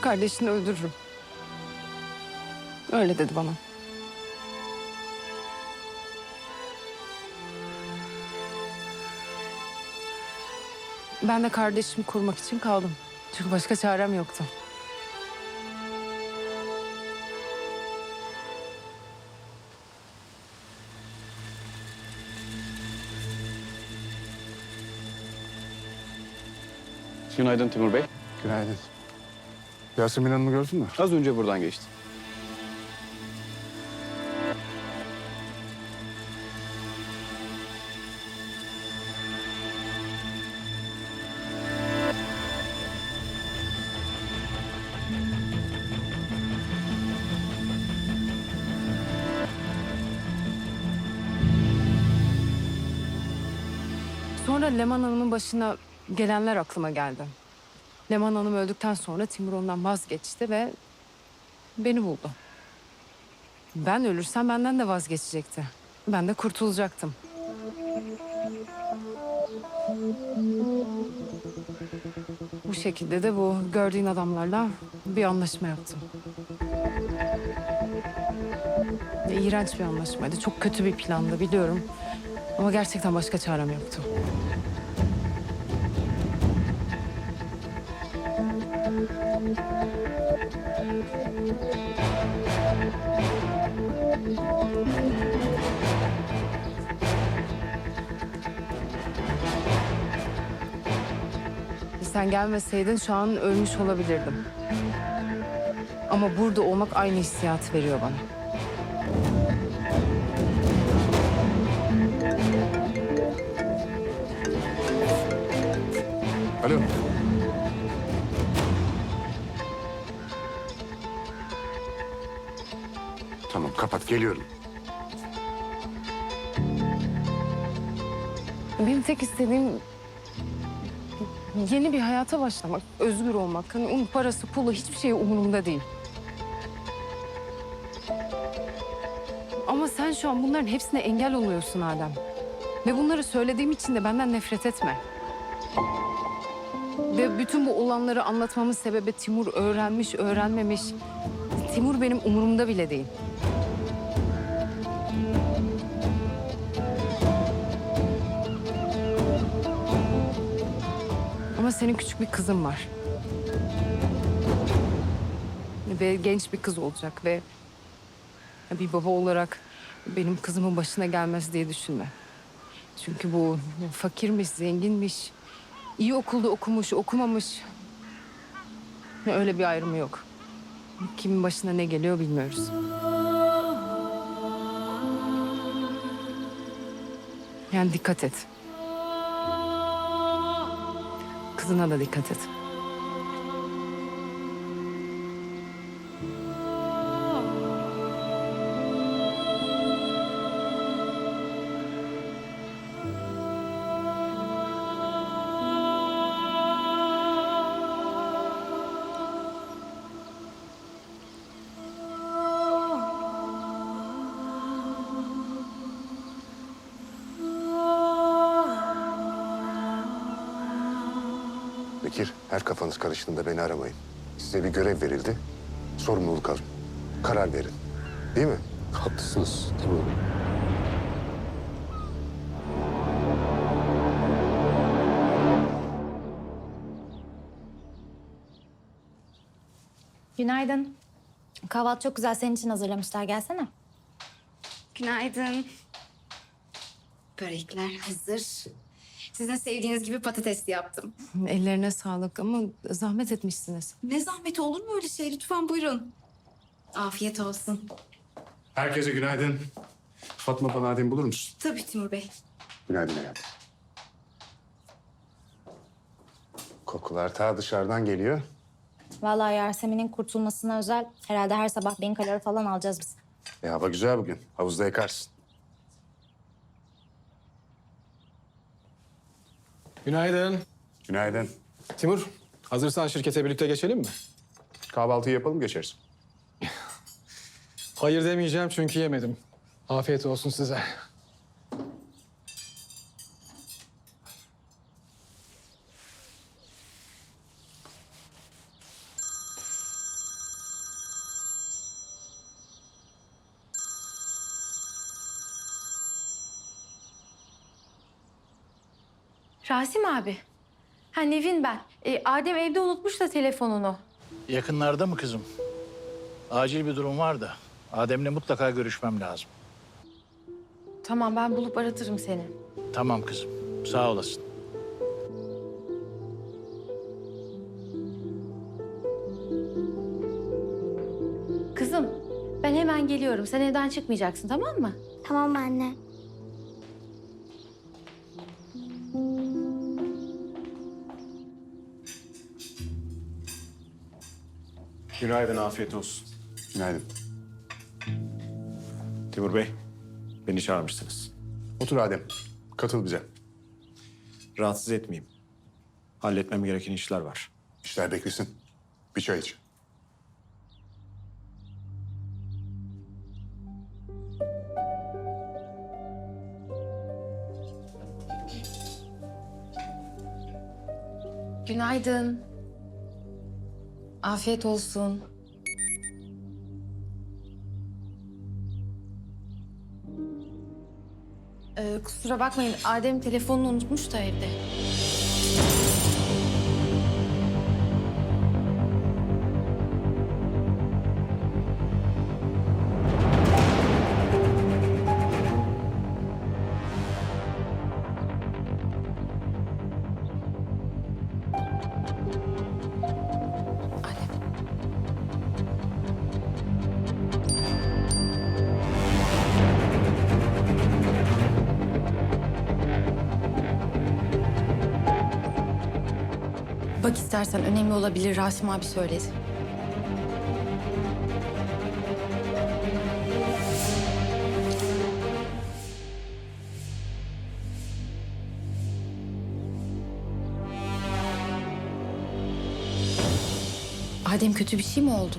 Kardeşini öldürürüm. Öyle dedi bana. Ben de kardeşimi korumak için kaldım. Çünkü başka çarem yoktu. Günaydın Timur Bey. Günaydın. Yasemin Hanım'ı gördün mü? Az önce buradan geçti. Sonra Leman Hanım'ın başına gelenler aklıma geldi. Leman Hanım öldükten sonra Timur ondan vazgeçti ve beni buldu. Ben ölürsem benden de vazgeçecekti. Ben de kurtulacaktım. Bu şekilde de bu gördüğün adamlarla bir anlaşma yaptım. Ve İğrenç bir anlaşmaydı. Çok kötü bir plandı biliyorum. Ama gerçekten başka çarem yoktu. Sen gelmeseydin şu an ölmüş olabilirdim. Ama burada olmak aynı hissiyatı veriyor bana. Alo. Tamam kapat geliyorum. Benim tek istediğim yeni bir hayata başlamak, özgür olmak. Hani onun parası, pulu hiçbir şey umurumda değil. Ama sen şu an bunların hepsine engel oluyorsun Adem. Ve bunları söylediğim için de benden nefret etme. Ve bütün bu olanları anlatmamın sebebi Timur öğrenmiş, öğrenmemiş. Timur benim umurumda bile değil. Ama senin küçük bir kızın var. Ve genç bir kız olacak ve bir baba olarak benim kızımın başına gelmez diye düşünme. Çünkü bu fakirmiş, zenginmiş, iyi okulda okumuş, okumamış. Öyle bir ayrımı yok. Kimin başına ne geliyor bilmiyoruz. Yani dikkat et. Kızına da dikkat et. Bekir her kafanız karıştığında beni aramayın. Size bir görev verildi. Sorumluluk alın. Karar verin. Değil mi? Haklısınız Timur Bey. Günaydın. Kahvaltı çok güzel senin için hazırlamışlar. Gelsene. Günaydın. Börekler hazır. Sizin sevdiğiniz gibi patatesli yaptım. Ellerine sağlık ama zahmet etmişsiniz. Ne zahmeti olur mu öyle şey? Lütfen buyurun. Afiyet olsun. Herkese günaydın. Fatma bana Adem bulur musun? Tabii Timur Bey. Günaydın hayatım. Kokular ta dışarıdan geliyor. Vallahi Yasemin'in kurtulmasına özel herhalde her sabah bin kalori falan alacağız biz. E, hava güzel bugün. Havuzda yakarsın. Günaydın. Günaydın. Timur, hazırsan şirkete birlikte geçelim mi? Kahvaltıyı yapalım geçeriz. Hayır demeyeceğim çünkü yemedim. Afiyet olsun size. Rasim abi. Ha Nevin ben. E, Adem evde unutmuş da telefonunu. Yakınlarda mı kızım? Acil bir durum var da. Adem'le mutlaka görüşmem lazım. Tamam ben bulup aratırım seni. Tamam kızım. Sağ olasın. Kızım ben hemen geliyorum. Sen evden çıkmayacaksın tamam mı? Tamam anne. Günaydın, afiyet olsun. Günaydın. Timur Bey, beni çağırmışsınız. Otur Adem. Katıl bize. Rahatsız etmeyeyim. Halletmem gereken işler var. İşler beklesin. Bir çay iç. Günaydın. Afiyet olsun. Ee, kusura bakmayın Adem telefonunu unutmuş da evde. Bak istersen önemli olabilir Rasim abi söyledi. Adem kötü bir şey mi oldu?